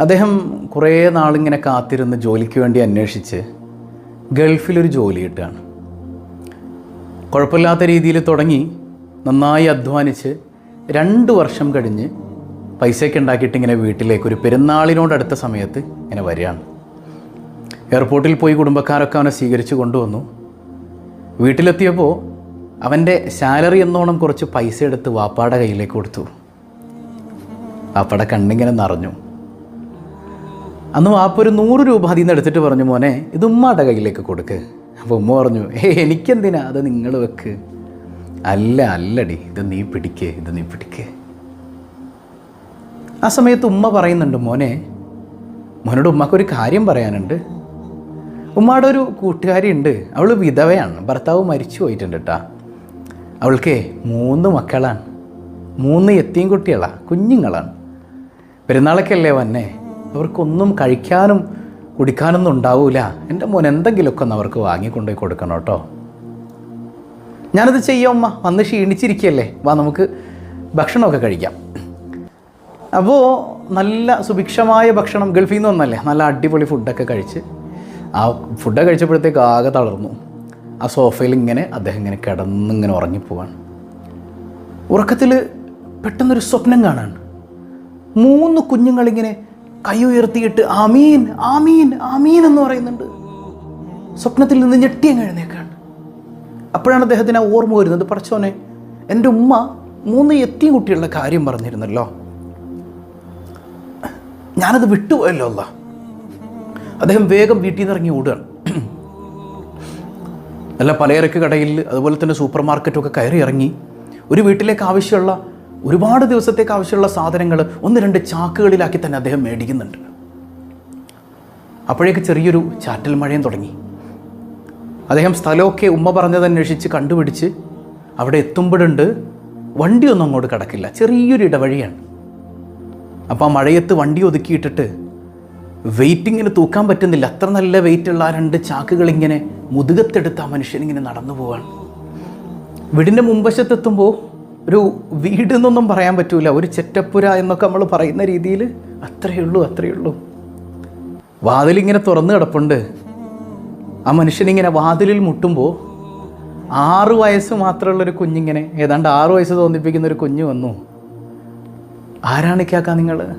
അദ്ദേഹം കുറേ നാളിങ്ങനെ കാത്തിരുന്ന് ജോലിക്ക് വേണ്ടി അന്വേഷിച്ച് ഗൾഫിലൊരു ജോലി കിട്ടുകയാണ്. കുഴപ്പമില്ലാത്ത രീതിയിൽ തുടങ്ങി നന്നായി അധ്വാനിച്ച് രണ്ട് വർഷം കഴിഞ്ഞ് പൈസയൊക്കെ ഉണ്ടാക്കിയിട്ട് ഇങ്ങനെ വീട്ടിലേക്ക് ഒരു പെരുന്നാളിനോടടുത്ത സമയത്ത് ഇങ്ങനെ വരികയാണ്. എയർപോർട്ടിൽ പോയി കുടുംബക്കാരൊക്കെ അവനെ സ്വീകരിച്ച് കൊണ്ടുവന്നു. വീട്ടിലെത്തിയപ്പോൾ അവന്റെ സാലറി എന്നോണം കുറച്ച് പൈസ എടുത്ത് വാപ്പാടെ കയ്യിലേക്ക് കൊടുത്തു. വാപ്പാടെ കണ്ണിങ്ങനെ നിറഞ്ഞു. അന്ന് വാപ്പ ഒരു നൂറ് രൂപ അതിൽ നിന്ന് എടുത്തിട്ട് പറഞ്ഞു മോനെ ഇത് ഉമ്മാടെ കയ്യിലേക്ക് കൊടുക്ക്. അപ്പോൾ ഉമ്മ പറഞ്ഞു ഏ എനിക്കെന്തിനാ? അത് നിങ്ങൾ വെക്ക്. അല്ല അല്ലടി ഇത് നീ പിടിക്ക് ഇത് നീ പിടിക്ക്. ആ സമയത്ത് ഉമ്മ പറയുന്നുണ്ട് മോനെ മോനോട് ഉമ്മക്കൊരു കാര്യം പറയാനുണ്ട്. ഉമ്മയുടെ ഒരു കൂട്ടുകാരി ഉണ്ട് അവൾ വിധവയാണ് ഭർത്താവ് മരിച്ചു പോയിട്ടുണ്ട് കേട്ടാ അവൾക്ക് മൂന്ന് മക്കളാണ്. മൂന്ന് എത്തിയും കുട്ടികളാണ് കുഞ്ഞുങ്ങളാണ്. പെരുന്നാളൊക്കെ അല്ലേ വന്നെ? അവർക്കൊന്നും കഴിക്കാനും കുടിക്കാനൊന്നും ഉണ്ടാവൂല. എന്റെ മോൻ എന്തെങ്കിലുമൊക്കെ ഒന്ന് അവർക്ക് വാങ്ങിക്കൊണ്ടുപോയി കൊടുക്കണം കേട്ടോ. ഞാനത് ചെയ്യാം അമ്മ വന്ന് ക്ഷീണിച്ചിരിക്കുകയല്ലേ. വാ നമുക്ക് ഭക്ഷണമൊക്കെ കഴിക്കാം. അപ്പോൾ നല്ല സുഭിക്ഷമായ ഭക്ഷണം ഗൾഫിൽ നിന്ന് വന്നല്ലേ. നല്ല അടിപൊളി ഫുഡൊക്കെ കഴിച്ച്. ആ ഫുഡൊക്കെ കഴിച്ചപ്പോഴത്തേക്ക് ആകെ തളർന്നു. ആ സോഫയിൽ ഇങ്ങനെ അദ്ദേഹം ഇങ്ങനെ കിടന്നിങ്ങനെ ഉറങ്ങിപ്പോവാണ്. ഉറക്കത്തിൽ പെട്ടെന്നൊരു സ്വപ്നം കാണാണ്. മൂന്ന് കുഞ്ഞുങ്ങളിങ്ങനെ കൈ ഉയർത്തിയിട്ട് ആമീൻ ആമീൻ ആമീൻ എന്ന് പറയുന്നുണ്ട്. സ്വപ്നത്തിൽ നിന്ന് ഞെട്ടിയും എഴുന്നേക്കാണ് അപ്പോഴാണ് അദ്ദേഹത്തിന് ആ ഓർമ്മ വരുന്നത്. പഠിച്ചോനെ എന്റെ ഉമ്മ മൂന്ന് എത്തി കുട്ടികളുടെ കാര്യം പറഞ്ഞിരുന്നല്ലോ. ഞാനത് വിട്ടുപോയല്ലോ അല്ല. അദ്ദേഹം വേഗം വീട്ടിൽ നിന്ന് ഇറങ്ങി ഓടുകയാണ്. നല്ല പലചരക്ക് കടയിൽ അതുപോലെ തന്നെ സൂപ്പർ മാർക്കറ്റൊക്കെ കയറി ഇറങ്ങി ഒരു വീട്ടിലേക്ക് ആവശ്യമുള്ള ഒരുപാട് ദിവസത്തേക്ക് ആവശ്യമുള്ള സാധനങ്ങൾ ഒന്ന് രണ്ട് ചാക്കുകളിലാക്കി തന്നെ അദ്ദേഹം മേടിക്കുന്നുണ്ട്. അപ്പോഴേക്ക് ചെറിയൊരു ചാറ്റൽ മഴയും തുടങ്ങി. അദ്ദേഹം സ്ഥലമൊക്കെ ഉമ്മ പറഞ്ഞത് അന്വേഷിച്ച് കണ്ടുപിടിച്ച് അവിടെ എത്തുമ്പോഴുണ്ട് വണ്ടിയൊന്നും അങ്ങോട്ട് കിടക്കില്ല. ചെറിയൊരു ഇടവഴിയാണ്. അപ്പോൾ ആ മഴയത്ത് വണ്ടി ഒതുക്കിയിട്ടിട്ട് വെയിറ്റിങ്ങിന് തൂക്കാൻ പറ്റുന്നില്ല. അത്ര നല്ല വെയിറ്റുള്ള ആ രണ്ട് ചാക്കുകളിങ്ങനെ മുതുകത്തെടുത്ത് ആ മനുഷ്യനിങ്ങനെ നടന്നു പോവാണ്. വീടിന്റെ മുമ്പശത്തെത്തുമ്പോൾ ഒരു വീട് എന്നൊന്നും പറയാൻ പറ്റൂല. ഒരു ചെറ്റപ്പുര എന്നൊക്കെ നമ്മൾ പറയുന്ന രീതിയിൽ അത്രയേ ഉള്ളൂ അത്രയേ ഉള്ളൂ. വാതിലിങ്ങനെ തുറന്നു കിടപ്പുണ്ട്. ആ മനുഷ്യനിങ്ങനെ വാതിലിൽ മുട്ടുമ്പോൾ ആറു വയസ്സ് മാത്രമുള്ളൊരു കുഞ്ഞിങ്ങനെ ഏതാണ്ട് ആറു വയസ്സ് തോന്നിപ്പിക്കുന്ന ഒരു കുഞ്ഞ് വന്നു. ആരാണ് കേൾക്കാം നിങ്ങൾ